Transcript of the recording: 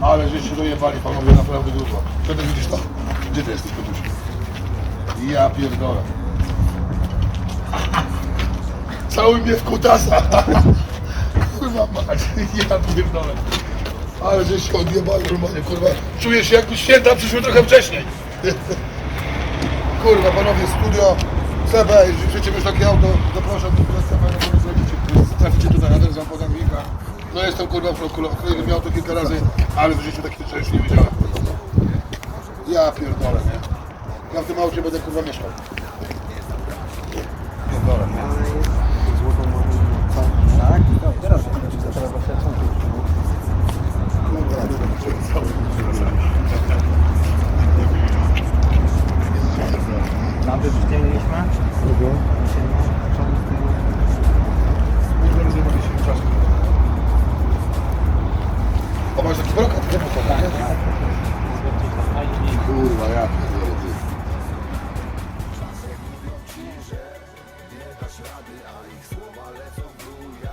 Ale że się dojebali panowie naprawdę grubo. Kiedy widzisz to? Gdzie ty jesteś, Kotusiu? Ja pierdolę. Cały mnie w kutasa. Kurwa mać, ja pierdolę. Ale że się odjebali normalnie, kurwa. Czuję się jakby święta przyszły trochę wcześniej. Kurwa, panowie, studio, CB, życzycie już takie auto, zapraszam do CB, zrobicie. No jestem kurwa w kolejnym miał to kilka razy, ale w życiu takich rzeczy nie widziałem. Ja pierdolę, nie? Ja w tym aucie będę kurwa mieszkał. Pierdolę, nie? Tak? No, teraz teraz Brokat temu to tak. Kurwa, ja pierdolę. Czasem że nie dasz rady, a ich słowa lecą w